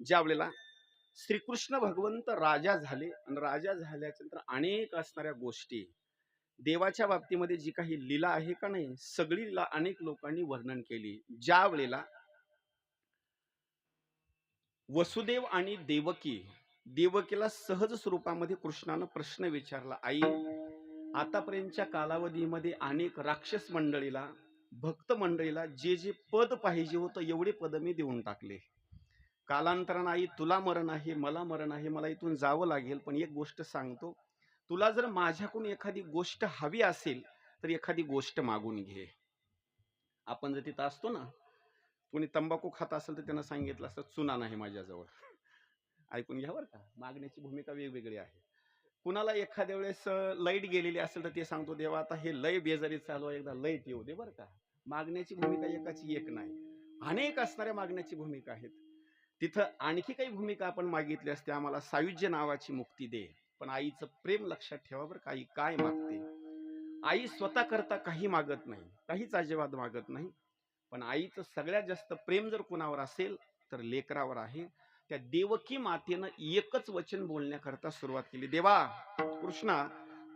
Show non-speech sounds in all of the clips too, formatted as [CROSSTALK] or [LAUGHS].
ज्या वेळेला श्रीकृष्ण भगवंत राजा झाले आणि राजा झाल्याच्यानंतर अनेक असणाऱ्या गोष्टी देवाच्या बाबतीमध्ये जी काही लीला आहे का नाही सगळी लीला अनेक लोकांनी वर्णन केली. ज्या वेळेला वसुदेव आणि देवकी देवकीला सहज स्वरूपामध्ये कृष्णानं प्रश्न विचारला आई आतापर्यंतच्या कालावधीमध्ये अनेक राक्षस मंडळीला भक्त मंडळीला जे जे पद पाहिजे होतं एवढे पद मी देऊन टाकले. कालांतरानं आई तुला मरण आहे मला मरण आहे मला इथून जावं लागेल पण एक गोष्ट सांगतो. तुला जर माझ्याकडून एखादी गोष्ट हवी असेल तर एखादी गोष्ट मागून घे. आपण जर तिथं असतो ना कोणी तंबाखू खात असेल तर त्यांना सांगितलं असतं चुना नाही माझ्याजवळ. ऐकून घ्या बरं का मागण्याची भूमिका वेगवेगळी आहे. कुणाला एखाद्या वेळेस लाइट गेलेली असेल तर ते सांगतो देवा आता हे लय बेजारी चालू आहे एकदा लाइट येऊ दे बरं का. मागण्याची भूमिका एकाची एक नाही. अनेक असणाऱ्या मागण्याची भूमिका आहेत. तिथं आणखी काही भूमिका आपण मागितली असते आम्हाला सायुज्य नावाची मुक्ती दे. पण आईचं प्रेम लक्षात ठेवा बरं काय मागते. आई स्वतः करता काही मागत नाही काहीच अजिबात मागत नाही. पण आईचं सगळ्यात जास्त प्रेम जर कुणावर असेल तर लेकरावर आहे. त्या देवकी मातेनं एकच वचन बोलण्याकरता सुरुवात केली. देवा कृष्णा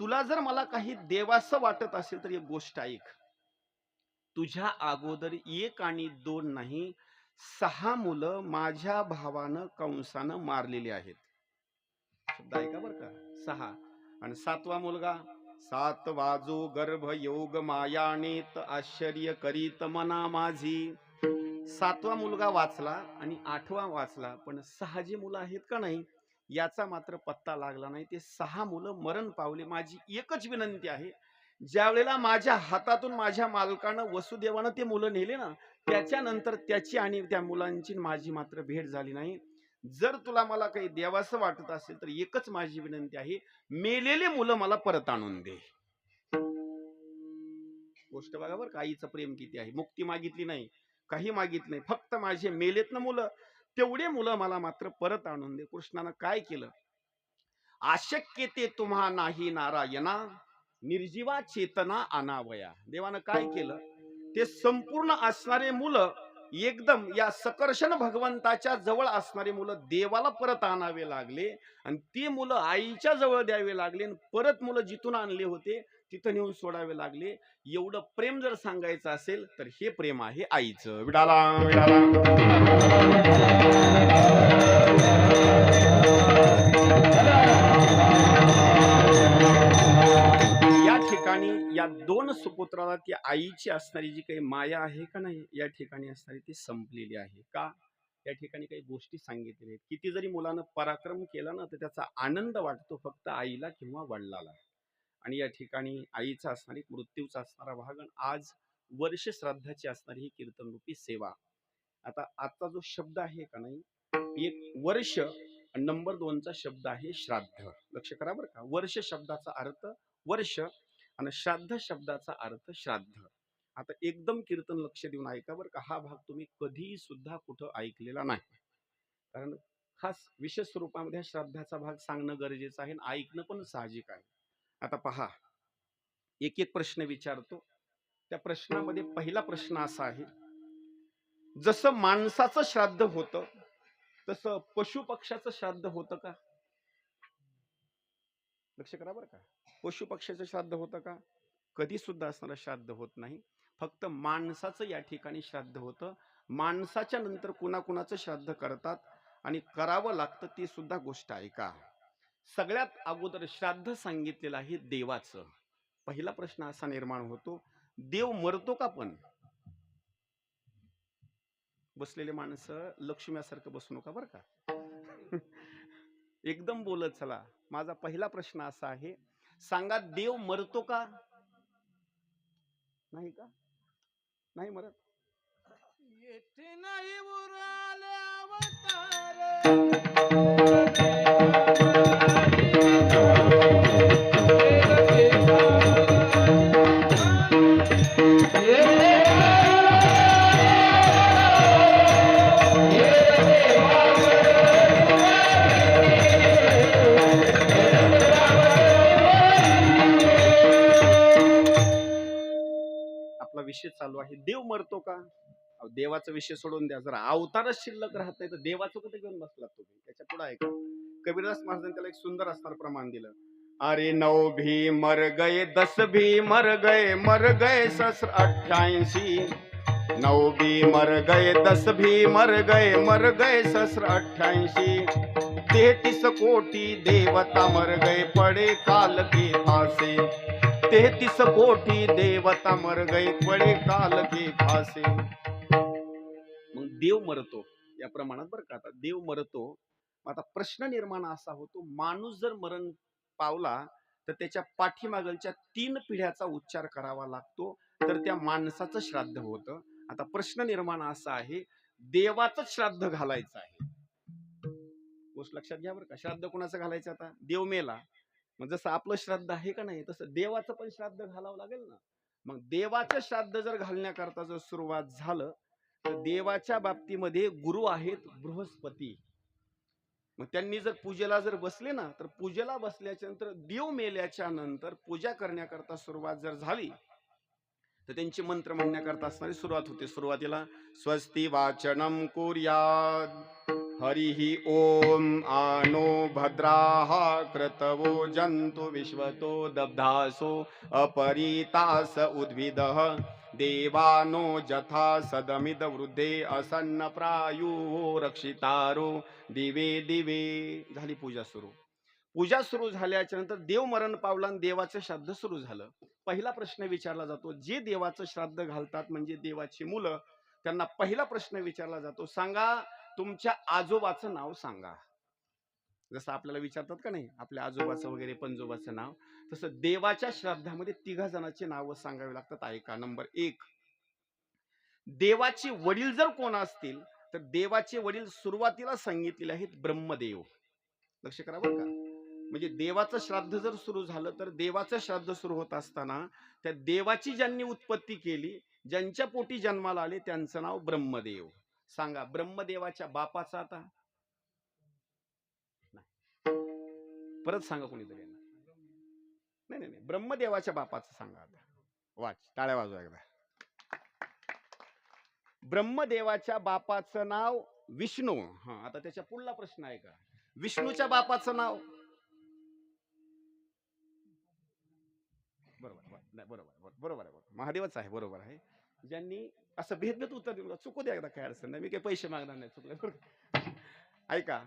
तुला जर मला काही देवासं वाटत असेल तर एक गोष्ट ऐक. तुझ्या अगोदर एक आणि दोन नाही सहा मुलं माझ्या भावानं कंसानं मारलेली आहेत. शब्द ऐका बर का? सहा. आणि सातवा मुलगा सात वाजो गर्भ योग मायानेत आश्चर्य करीत मना माझी. सातवा मुलगा वाचला आणि आठवा वाचला पण सहा जी मुलं आहेत का नाही याचा मात्र पत्ता लागला नाही. ते सहा मुलं मरण पावले. माझी एकच विनंती आहे ज्या वेळेला माझ्या हातातून माझ्या मालकानं वसुदेवानं ते मुलं नेले ना त्याच्यानंतर त्याची आणि त्या मुलांची माझी मात्र भेट झाली नाही. जर तुला मला काही देवासं वाटत असेल तर एकच माझी विनंती आहे मेलेले मुलं मला परत आणून दे. गोष्ट बघा बरं काहीचं प्रेम किती आहे. मुक्ती मागितली नाही काही मागितलं नाही. फक्त माझे मेलेत ना मुलं तेवढे मुलं मला मात्र परत आणून दे. कृष्णानं काय केलं? अशक्य ते तुम्हा नाही नारायणा. निर्जीवा चेतना अनावया. देवानं काय केलं? ते संपूर्ण असणारे मुलं एकदम या सकर्षण भगवंताच्या जवळ असणारी मुलं देवाला परत आणावे लागले आणि ती मुलं आईच्या जवळ द्यावे लागले आणि परत मुलं जिथून आणले होते तिथं नेऊन सोडावे लागले. एवढं प्रेम जर सांगायचं असेल तर हे प्रेम आहे आईचं. विडाला. विडाला. ठिकाणी या दोन सुपुत्राला ती आईची असणारी जी काही माया आहे का नाही या ठिकाणी असणारी ती संपलेली आहे का? या ठिकाणी काही गोष्टी सांगितलेल्या आहेत. किती जरी मुलानं पराक्रम केला ना तर त्याचा आनंद वाटतो फक्त आईला किंवा वडिलाला. आणि या ठिकाणी आईचा असणारी मृत्यूचा असणारा भाग आणि आज वर्ष श्राद्धाची असणारी ही कीर्तनरूपी सेवा. आता आजचा जो शब्द आहे का नाही एक वर्ष नंबर दोनचा शब्द आहे श्राद्ध. लक्ष करा बरं का. वर्ष शब्दाचा अर्थ वर्ष आणि श्राद्ध शब्दाचा अर्थ श्राद्ध. आता एकदम कीर्तन लक्ष देऊन ऐका बरं का हा भाग तुम्ही कधीही सुद्धा कुठं ऐकलेला नाही. कारण खास विशेष स्वरूपामध्ये श्राद्धाचा भाग सांगणं गरजेचं आहे आणि ऐकणं पण साहजिक आहे. आता पहा एक एक प्रश्न विचारतो. त्या प्रश्नामध्ये पहिला प्रश्न असा आहे जसं माणसाचं श्राद्ध होतं तसं पशुपक्ष्याचं श्राद्ध होतं का? लक्ष करा बरं का. पशुपक्ष्याचं श्राद्ध होतं का? कधीसुद्धा असणारं श्राद्ध होत नाही. फक्त माणसाचं या ठिकाणी श्राद्ध होतं. माणसाच्या नंतर कुणाकुणाचं श्राद्ध करतात आणि करावं लागतं ती सुद्धा गोष्ट आहे का? सगळ्यात अगोदर श्राद्ध सांगितलेलं आहे देवाचं. पहिला प्रश्न असा निर्माण होतो देव मरतो का पण? बसलेले माणसं लक्ष्म्यासारखं बसू नका बरं का. [LAUGHS] एकदम बोलत चला. माझा पहिला प्रश्न असा आहे सांगा देव मरतो का? नाही का? नाही मरत? येथे नाही उराले अवतार. विषय चालू आहे. देव मरतो का? देवाचा विषय सोडून द्या. जर अवतारच शिल्लक राहत नाही तर देवाचं कुठे घेऊन बसला तुम्ही? त्याच्या पुढे आहे का कबीरदास महाराजांनी त्याला एक सुंदर असणार प्रमाण दिलं. अरे नऊ भी मर गए दस भी मर गए मर गए ससर अठ्ठ्याऐंशी. नऊ भी मर गए दस भी मर गए मर गए ससर अठ्ठ्याऐंशी. तेहतीस कोटी देवता मर गए पड़े काल के फासे. तेहतीस कोटी देवता मर गई पळे काल के फासे. मग देव मरतो या प्रमाणात बरं का आता देव मरतो. मग आता प्रश्न निर्माण असा होतो माणूस जर मरण पावला तर त्याच्या पाठीमागलच्या तीन पिढ्याचा उच्चार करावा लागतो तर त्या माणसाचं श्राद्ध होतं. आता प्रश्न निर्माण असा आहे देवाचं श्राद्ध घालायचं आहे. गोष्ट लक्षात घ्या बरं का श्राद्ध कोणाचं घालायचं आता? देव मेला मग जसं आपलं श्राद्ध आहे का नाही तसं देवाचं पण श्राद्ध घालावं लागेल ना. मग देवाचं श्राद्ध जर घालण्याकरता जर सुरुवात झालं तर देवाच्या बाबतीमध्ये गुरु आहेत बृहस्पती. मग त्यांनी जर पूजेला जर बसले ना तर पूजेला बसल्याच्या नंतर देव मेल्याच्या नंतर पूजा करण्याकरता सुरुवात जर झाली तर त्यांची मंत्र म्हणण्याकरता असणारी सुरुवात होते. सुरुवातीला स्वस्ती वाचनम कुर्याद हरिः ओम आनो भद्राः क्रतवो जन्तु विश्वतो दब्धासो अपरीतास उद्भिदः। देवानो जथा सदमिद वृद्धे असन्न प्रायुः रक्षितारो। दिवे दिवे झाली पूजा सुरू। पूजा सुरू झाल्याच्यानंतर देव मरण पावला आणि देवाचं श्राद्ध सुरू झालं। पहिला प्रश्न विचारला जातो जे देवाचं श्राद्ध घालतात म्हणजे देवाची मुलं त्यांना पहिला प्रश्न विचारला जातो सांगा तुमच्या आजोबाचं नाव सांगा. जसं आपल्याला विचारतात का नाही आपल्या आजोबाचं वगैरे पंजोबाचं नाव तसं देवाच्या श्राद्धामध्ये तिघा जणांची नावं सांगावी लागतात. ऐका नंबर एक. देवाचे वडील जर कोण असतील तर देवाचे वडील सुरुवातीला सांगितलेले आहेत ब्रह्मदेव. लक्ष करा बरं का. म्हणजे देवाचं श्राद्ध जर सुरू झालं तर देवाचं श्राद्ध सुरू होत असताना त्या देवाची ज्यांनी उत्पत्ती केली ज्यांच्या पोटी जन्माला आले त्यांचं नाव ब्रह्मदेव. सांगा ब्रह्मदेवाच्या बापाचा आता? नाही. परत सांगा कोणीतरी नाही नाही नाही. ब्रह्मदेवाच्या बापाचं सांगा आता. वाच टाळ्या वाजवा एकदा. ब्रह्मदेवाच्या बापाचं नाव विष्णू. हा आता त्याच्या पुढला प्रश्न आहे का? विष्णूच्या बापाचं नाव? बरोबर बरोबर नाही, बरोबर बरोबर बरोबर आहे. बरोबर महादेवच आहे बरोबर आहे. ज्यांनी असं भेदभेद उत्तर दिलं चुकू द्या एकदा काय अडचण नाही. मी काही पैसे मागणार नाही चुकले ऐका.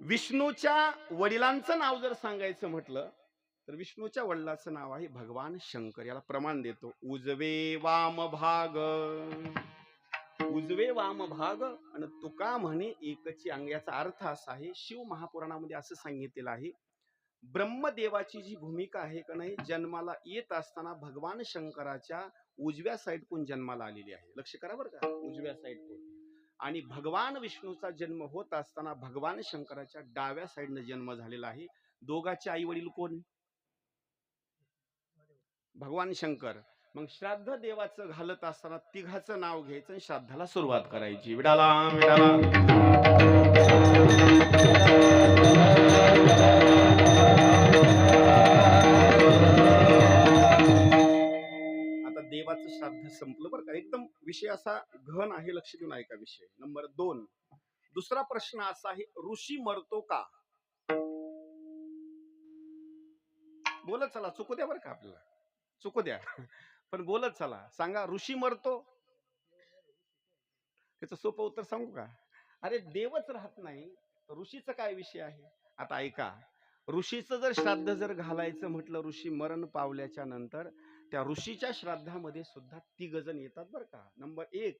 विष्णूच्या वडिलांचं नाव जर सांगायचं म्हटलं तर विष्णूच्या वडिलाचं नाव आहे भगवान शंकर. याला प्रमाण देतो. उजवे वाम भाग. उजवे वाम भाग आणि तुका म्हणे एकची अंग. याचा अर्थ असा आहे शिव महापुराणामध्ये असं सांगितलेलं आहे ब्रह्मदेवाची जी भूमिका आहे का नाही जन्माला येत असताना भगवान शंकराच्या उजव्या साईडकून जन्माला आलेली आहे? लक्ष करा बरं का. उजव्या साईडकून आणि भगवान विष्णूचा जन्म होत असताना भगवान शंकराच्या डाव्या साईडनं जन्म झालेला आहे. दोघाचे आई वडील कोण? भगवान शंकर. मग श्राद्ध देवाचं घालत असताना तिघाचं नाव घ्यायचं आणि श्राद्धाला सुरुवात करायची. विडाला विडाला. आता श्राद्ध संपलं बरं का. एकदम विषय असा घन आहे लक्ष देऊन आहे का विषय. नंबर दोन. दुसरा प्रश्न असा आहे ऋषी मरतो का? बोलत चला. चुकू द्या बरं का आपल्याला. चुकू द्या. पण बोलत चला. सांगा ऋषी मरतो? त्याचं सोपं उत्तर सांगू का? अरे देवच राहत नाही तर ऋषीचं काय विषय आहे? आता ऐका. ऋषीचं जर श्राद्ध जर घालायचं म्हटलं ऋषी मरण पावल्याच्या नंतर त्या ऋषीच्या श्राद्धामध्ये सुद्धा ती जण येतात बरं का. नंबर एक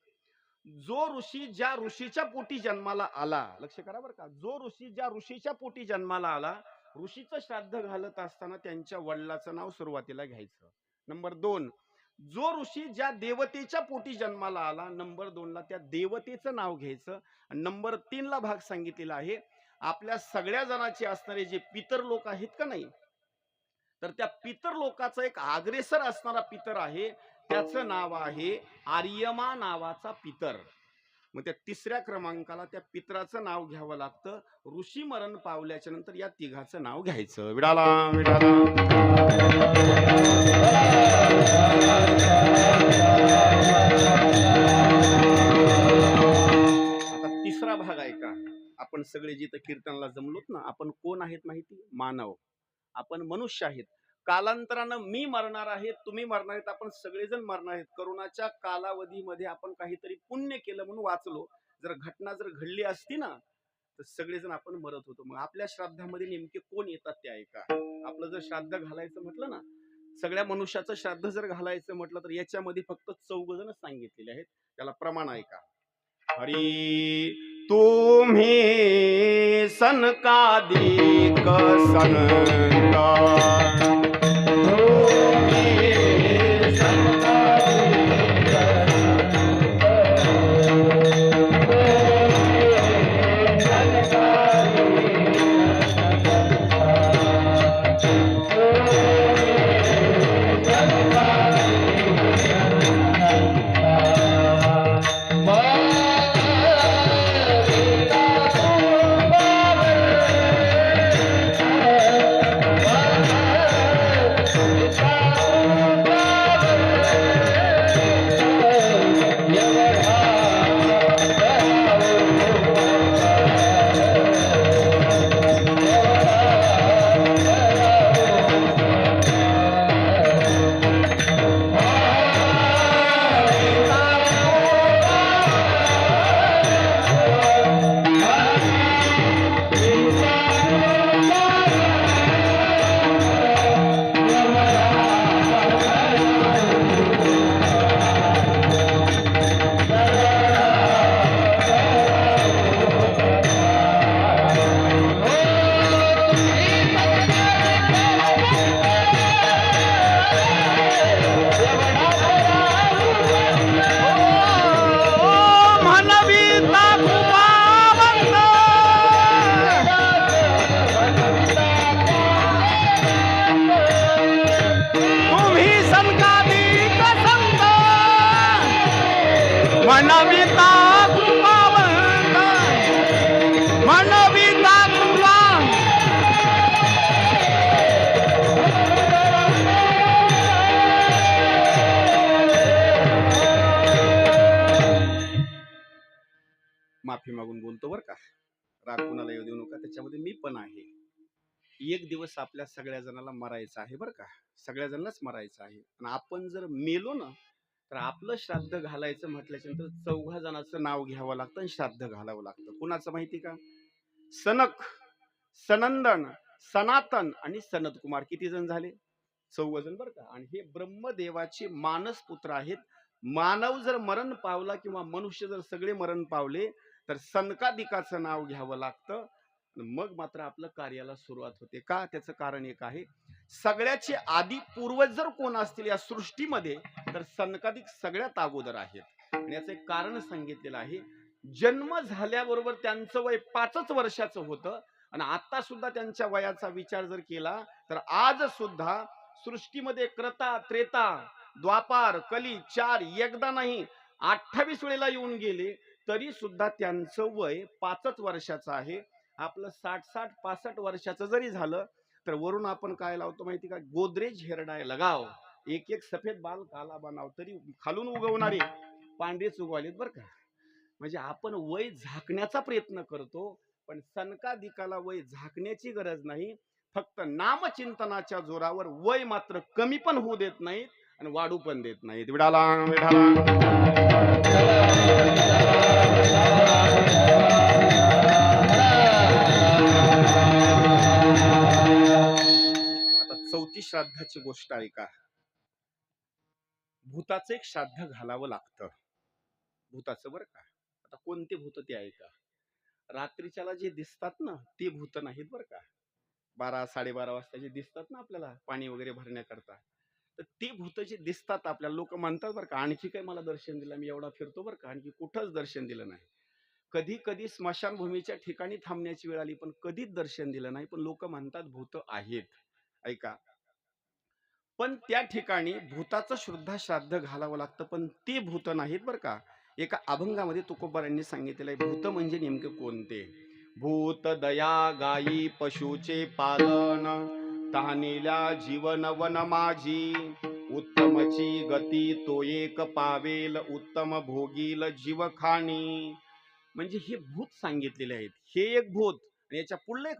जो ऋषी ज्या ऋषीच्या पोटी जन्माला आला लक्ष करा बरं का जो ऋषी ज्या ऋषीच्या पोटी जन्माला आला ऋषीचं श्राद्ध घालत असताना त्यांच्या वडिलाचं नाव सुरुवातीला घ्यायचं. नंबर दोन जो ऋषी ज्या देवतेच्या पोटी जन्माला आला नंबर दोनला त्या देवतेचं नाव घ्यायचं. आणि नंबर तीनला भाग सांगितलेला आहे आपल्या सगळ्या जणाचे असणारे जे पितर लोक आहेत का नाही तर त्या पितर लोकाचा एक अग्रेसर असणारा पितर आहे. त्याचं नाव आहे आर्यमा नावाचा पितर. मग त्या तिसऱ्या क्रमांकाला त्या पित्राचं नाव घ्यावं लागतं. ऋषी मरण पावल्याच्या नंतर या तिघाचं नाव घ्यायचं. विडाला विडाला. आता तिसरा भाग आहे का? आपण सगळे जिथं कीर्तनाला जमलोत ना आपण कोण आहेत माहिती? मानव. आपण मनुष्य आहेत. कालांतरानं मी मरणार आहे तुम्ही मरणार आहेत आपण सगळेजण मरणार आहेत. करोनाच्या कालावधीमध्ये आपण काहीतरी पुण्य केलं म्हणून वाचलो. जर घटना जर घडली असती ना तर सगळेजण आपण मरत होतो. मग आपल्या श्राद्धामध्ये नेमके कोण येतात ते ऐका. आपलं जर श्राद्ध घालायचं म्हटलं ना सगळ्या मनुष्याचं श्राद्ध जर घालायचं म्हटलं तर याच्यामध्ये फक्त चौघ जण सांगितलेले आहेत. त्याला प्रमाण ऐका. हरी तुम्ही सनकादिक संत तुम्ही म्हणविता राग कुणाला येऊ देऊ नका? त्याच्यामध्ये मी पण आहे. एक दिवस आपल्या सगळ्या जणाला मरायचं आहे बरं का. सगळ्या जणांनाच मरायचं आहे. आणि आपण जर मेलो ना तर आपलं श्राद्ध घालायचं म्हटल्याच्या नंतर चौघा जणांचं नाव घ्यावं लागतं आणि श्राद्ध घालावं लागतं. कुणाचं माहिती का? सनक सनंदन सनातन आणि सनत कुमार किती जण झाले? चौघ जण बरं का. आणि हे ब्रह्मदेवाचे मानस पुत्र आहेत. मानव जर मरण पावला किंवा मनुष्य जर सगळे मरण पावले तर सनकादिकाचं नाव घ्यावं लागतं. मग मात्र आपलं कार्याला सुरुवात होते. का? त्याचं कारण एक आहे. सगळ्याचे आधी पूर्वज जर कोण असतील या सृष्टीमध्ये तर सनकादिक सगळ्यात अगोदर आहेत. आणि याचं एक कारण सांगितलेलं आहे. जन्म झाल्याबरोबर त्यांचं वय पाचच वर्षाचं होतं. आणि आता सुद्धा त्यांच्या वयाचा विचार जर केला तर आज सुद्धा सृष्टीमध्ये क्रता त्रेता द्वापार कली चार एकदा नाही अठ्ठावीस वेळेला येऊन गेले. तरी सुद्धा त्यांचं वय पाचच वर्षाचं आहे. आपलं साठ साठ पासष्ट वर्षाचं जरी झालं तर वरून आपण काय लावतो माहिती का? गोदरेज हेरडाय लगाव. एक एक सफेद बाल काला बनाव. तरी खालून उगवणारे पांढरेच उगवालेत बरं का. म्हणजे आपण वय झाकण्याचा प्रयत्न करतो पण सनकादिकाला वय झाकण्याची गरज नाही. फक्त नामचिंतनाच्या जोरावर वय मात्र कमी पण होऊ देत नाहीत आणि वाढू पण देत नाहीत. विडाला विडाला. आता श्राद्धाची गोष्ट आहे का? भूताचं एक श्राद्ध घालावं लागतं. भूताचं बरं का? आता कोणते भूत ते आहे का? रात्रीच्याला जे दिसतात ना ते भूत नाहीत बरं का? बारा साडेबारा वाजता जे दिसतात ना आपल्याला पाणी वगैरे भरण्याकरता तर ते भूत जे दिसतात आपल्याला लोक म्हणतात बरं का आणखी काय मला दर्शन दिलं मी एवढा फिरतो बरं का आणखी कुठंच दर्शन दिलं नाही. कधी कधी स्मशानभूमीच्या ठिकाणी थांबण्याची वेळ आली पण कधीच दर्शन दिलं नाही पण लोक म्हणतात भूत आहेत. ऐका पण त्या ठिकाणी भूताचं श्रद्धा श्राद्ध घालावं लागतं पण ते भूत नाहीत बरं का. एका अभंगामध्ये तुकोबारांनी सांगितलेलं आहे भूत म्हणजे नेमके कोणते? भूत दया गायी पशुचे पालन तहानेल्या जीवन वन माझी उत्तमची गती तो एक पावेल उत्तम भोगील जीव खाणी म्हणजे हे भूत सांगितलेले आहेत. हे एक भूत आणि याच्या पुढलं एक